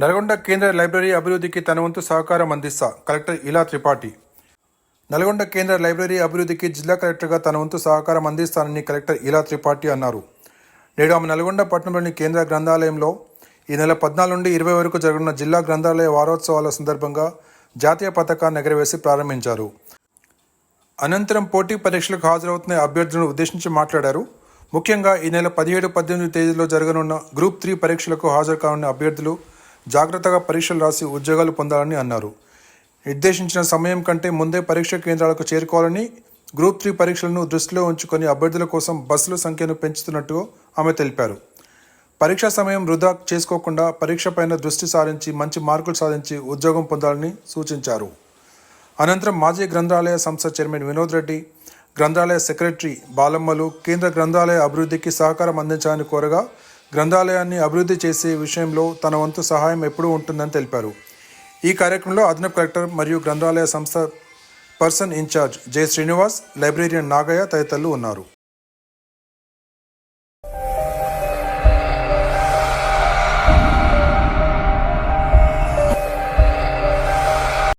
నల్గొండ కేంద్ర లైబ్రరీ అభివృద్ధికి తన వంతు సహకారం అందిస్తా కలెక్టర్ ఇలా త్రిపాఠి. నల్గొండ కేంద్ర లైబ్రరీ అభివృద్ధికి జిల్లా కలెక్టర్గా తన వంతు సహకారం అందిస్తానని కలెక్టర్ ఇలా త్రిపాఠి అన్నారు. నేడు ఆమె నల్గొండ పట్టణంలోని కేంద్ర గ్రంథాలయంలో ఈ నెల పద్నాలుగు నుండి ఇరవై వరకు జరగనున్న జిల్లా గ్రంథాలయ వారోత్సవాల సందర్భంగా జాతీయ పతాకాన్ని ఎగరవేసి ప్రారంభించారు. అనంతరం పోటీ పరీక్షలకు హాజరవుతున్న అభ్యర్థులను ఉద్దేశించి మాట్లాడారు. ముఖ్యంగా ఈ నెల పదిహేడు పద్దెనిమిది తేదీలో జరగనున్న గ్రూప్ త్రీ పరీక్షలకు హాజరు కానున్న అభ్యర్థులు జాగ్రత్తగా పరీక్షలు రాసి ఉద్యోగాలు పొందాలని అన్నారు. నిర్దేశించిన సమయం కంటే ముందే పరీక్ష కేంద్రాలకు చేరుకోవాలని గ్రూప్ త్రీ పరీక్షలను దృష్టిలో ఉంచుకొని అభ్యర్థుల కోసం బస్సుల సంఖ్యను పెంచుతున్నట్టు ఆమె తెలిపారు. పరీక్షా సమయం వృధా చేసుకోకుండా పరీక్షపైన దృష్టి సారించి మంచి మార్కులు సాధించి ఉద్యోగం పొందాలని సూచించారు. అనంతరం మాజీ గ్రంథాలయ సంస్థ చైర్మన్ వినోద్ రెడ్డి గ్రంథాలయ సెక్రటరీ బాలమ్మలు కేంద్ర గ్రంథాలయ అభివృద్ధికి సహకారం అందించాలని కోరగా గ్రంథాలయాన్ని అభివృద్ధి చేసే విషయంలో తన వంతు సహాయం ఎప్పుడూ ఉంటుందని తెలిపారు. ఈ కార్యక్రమంలో అదనపు కలెక్టర్ మరియు గ్రంథాలయ సంస్థ person in charge J Srinivas librarian Nagayya తదితరులు ఉన్నారు.